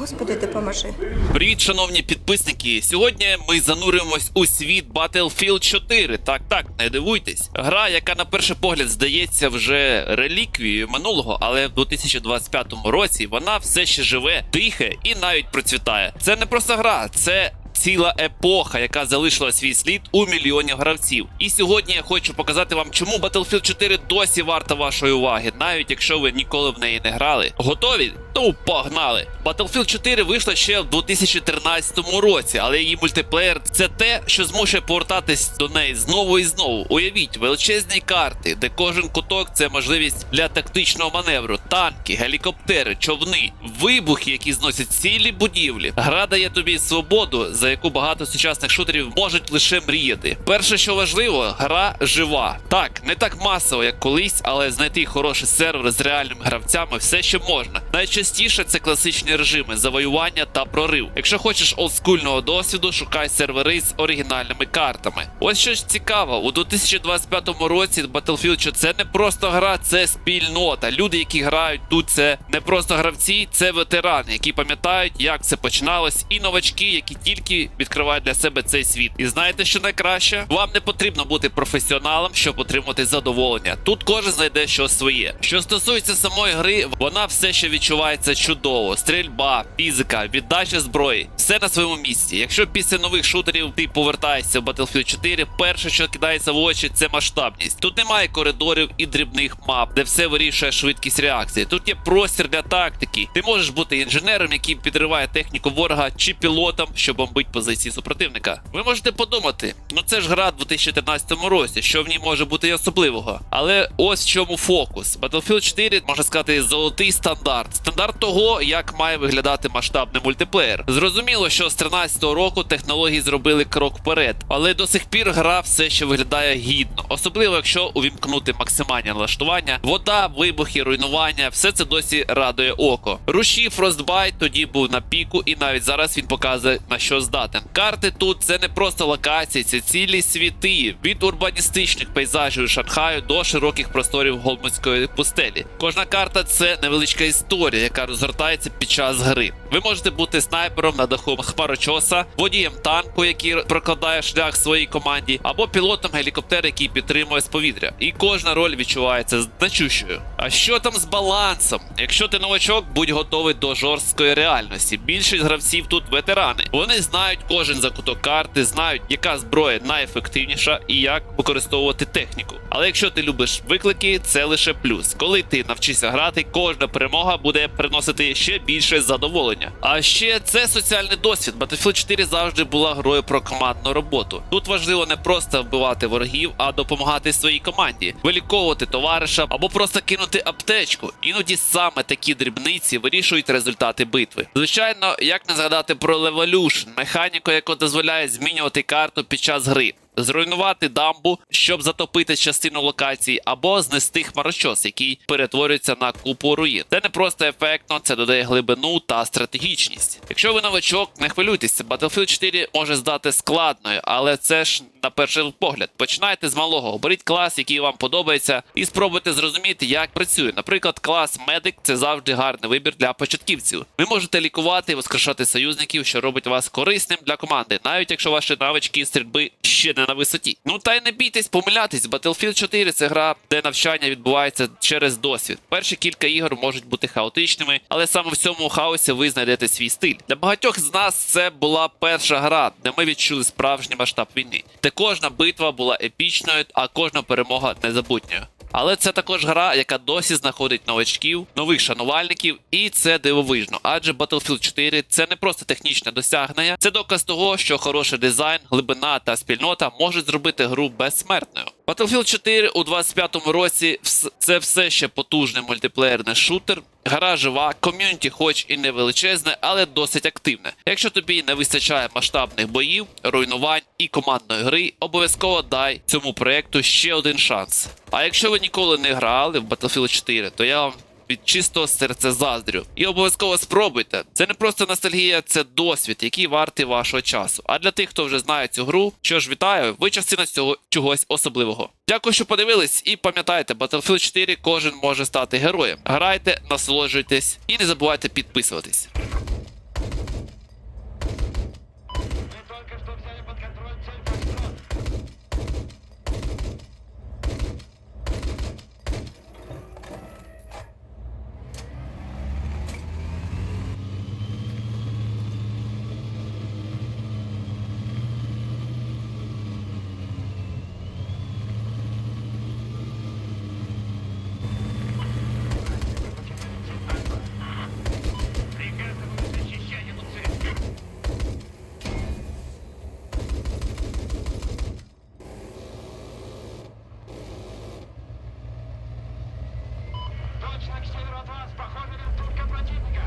Господи, допоможи. Привіт, шановні підписники. Сьогодні ми зануримось у світ Battlefield 4. Так, так, не дивуйтесь. Гра, яка на перший погляд здається вже реліквією минулого, але в 2025 році вона все ще живе, дихає і навіть процвітає. Це не просто гра, це. Ціла епоха, яка залишила свій слід у мільйонів гравців. І сьогодні я хочу показати вам, чому Battlefield 4 досі варта вашої уваги, навіть якщо ви ніколи в неї не грали. Готові? То погнали! Battlefield 4 вийшла ще в 2013 році, але її мультиплеєр це те, що змушує повертатись до неї знову і знову. Уявіть, величезні карти, де кожен куток це можливість для тактичного маневру, танки, гелікоптери, човни, вибухи, які зносять цілі будівлі. Гра дає тобі свободу, за яку багато сучасних шутерів можуть лише мріяти. Перше, що важливо, гра жива. Так, не так масово, як колись, але знайти хороший сервер з реальними гравцями все ще можна. Найчастіше це класичні режими завоювання та прорив. Якщо хочеш олдскульного досвіду, шукай сервери з оригінальними картами. Ось що ж цікаво, у 2025 році Battlefield що це не просто гра, це спільнота. Люди, які грають тут, це не просто гравці, це ветерани, які пам'ятають, як це починалось, і новачки, які тільки відкривають для себе цей світ. І знаєте, що найкраще? Вам не потрібно бути професіоналом, щоб отримати задоволення. Тут кожен знайде щось своє. Що стосується самої гри, вона все ще відчувається чудово: стрільба, фізика, віддача зброї, все на своєму місці. Якщо після нових шутерів ти повертаєшся в Battlefield 4, перше, що кидається в очі, це масштабність. Тут немає коридорів і дрібних мап, де все вирішує швидкість реакції. Тут є простір для тактики. Ти можеш бути інженером, який підриває техніку ворога, чи пілотом, що бомбить позиції супротивника. Ви можете подумати, ну це ж гра в 2014 році, що в ній може бути особливого. Але ось в чому фокус. Battlefield 4, можна сказати, золотий стандарт. Стандарт того, як має виглядати масштабний мультиплеєр. Зрозуміло, що з 13-го року технології зробили крок вперед, але до сих пір гра все ще виглядає гідно, особливо якщо увімкнути максимальні налаштування, вода, вибухи, руйнування, все це досі радує око. Руші Frostbite тоді був на піку, і навіть зараз він показує на що здатен. Карти тут це не просто локації, це цілі світи від урбаністичних пейзажів Шанхаю до широких просторів Голмутської пустелі. Кожна карта це невеличка історія, яка розгортається під час гри. Ви можете бути снайпером на даху хмарочоса, водієм танку, який прокладає шлях своїй команді, або пілотом гелікоптера, який підтримує з повітря. І кожна роль відчувається значущою. А що там з балансом? Якщо ти новачок, будь готовий до жорсткої реальності. Більшість гравців тут ветерани. Вони знають кожен закуток карти, знають, яка зброя найефективніша і як використовувати техніку. Але якщо ти любиш виклики, це лише плюс. Коли ти навчишся грати, кожна перемога буде приносити ще більше задоволення. А ще це соціальний досвід. Battlefield 4 завжди була грою про командну роботу. Тут важливо не просто вбивати ворогів, а допомагати своїй команді, виліковувати товариша або просто кинути аптечку. Іноді саме такі дрібниці вирішують результати битви. Звичайно, як не згадати про Levolution, механіку, яка дозволяє змінювати карту під час гри. Зруйнувати дамбу, щоб затопити частину локації, або знести хмарочос, який перетворюється на купу руїн. Це не просто ефектно, це додає глибину та стратегічність. Якщо ви новачок, не хвилюйтеся, Battlefield 4 може здати складною, але це ж на перший погляд. Починайте з малого, оберіть клас, який вам подобається, і спробуйте зрозуміти, як працює. Наприклад, клас Medic – це завжди гарний вибір для початківців. Ви можете лікувати і воскрешати союзників, що робить вас корисним для команди, навіть якщо ваші навички стрільби ще не на висоті. Ну та й не бійтесь помилятись. Battlefield 4 це гра, де навчання відбувається через досвід. Перші кілька ігор можуть бути хаотичними, але саме в цьому хаосі ви знайдете свій стиль. Для багатьох з нас це була перша гра, де ми відчули справжній масштаб війни, де кожна битва була епічною, а кожна перемога незабутньою. Але це також гра, яка досі знаходить новачків, нових шанувальників, і це дивовижно. Адже Battlefield 4 це не просто технічне досягнення, це доказ того, що хороший дизайн, глибина та спільнота можуть зробити гру безсмертною. Battlefield 4 у 25-му році це все ще потужний мультиплеєрний шутер. Гра жива, ком'юніті, хоч і не величезне, але досить активне. Якщо тобі не вистачає масштабних боїв, руйнувань і командної гри, обов'язково дай цьому проекту ще один шанс. А якщо ви ніколи не грали в Battlefield 4, то я вам від чистого серця заздрю. І обов'язково спробуйте. Це не просто ностальгія, це досвід, який вартий вашого часу. А для тих, хто вже знає цю гру, що ж вітаю, ви частина цього чогось особливого. Дякую, що подивились, і пам'ятайте, Battlefield 4 кожен може стати героєм. Грайте, насолоджуйтесь і не забувайте підписуватись. Атак северо от вас. Похожий на противника.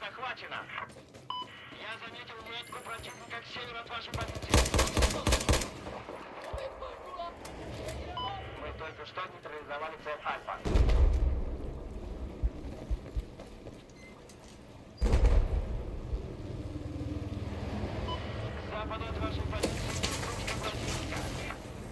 Захвачена. Я заметил метку противника к северу от вашей позиции. Мы только что нейтрализовали цель Альфа. К западу от вашей позиции